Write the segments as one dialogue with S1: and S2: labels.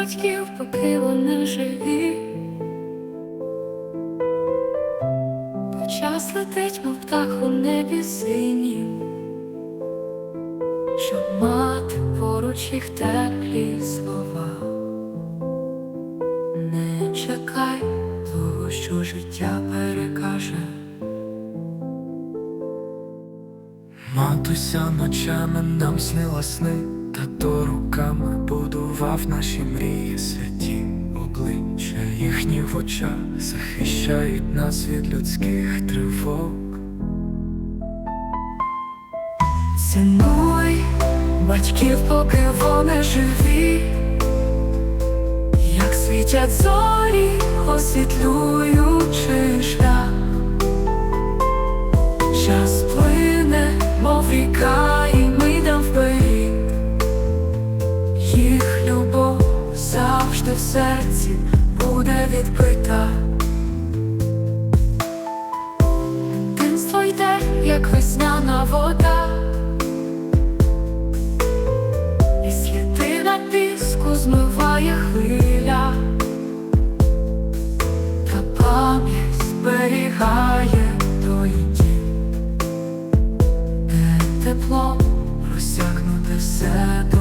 S1: батьків, поки вони живі. Бо час летить, мов птах у небі синім, щоб мати поруч їх теплі слова. Не чекай того, що життя перекаже.
S2: Матуся ночами нам снила сни, тато руками будував наші мрії святі обличчя їхні в очах захищають нас від людських тривог.
S1: Цінуй батьків, поки вони живі, як світять зорі, освітлюючи шлях. Час плине, мов ріка, завжди в серці буде відбита. Дитинство йде, як весняна вода. І сліди на піску змиває хвиля, та пам'ять зберігає той дім, де тепло просякнуте все до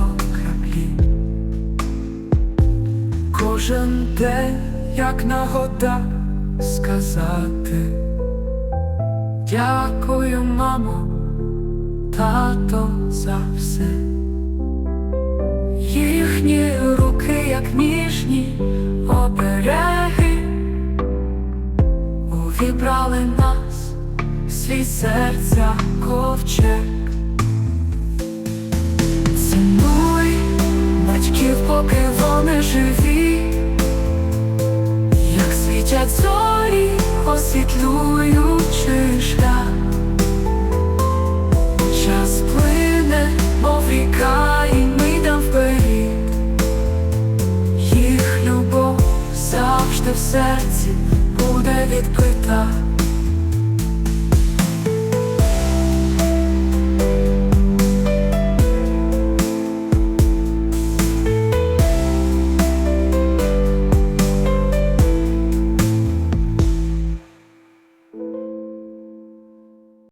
S2: Кожен день, як нагода сказати
S1: Дякую, мамо, тато, за все. Їхні руки, як ніжні обереги, увібрали нас, свій серця ковчег. Цінуй батьків, поки вони живі, зорі, освітлюючи шлях. Час плине, мов ріка, і ми йдем вперед. Їх любов завжди в серці буде відбита.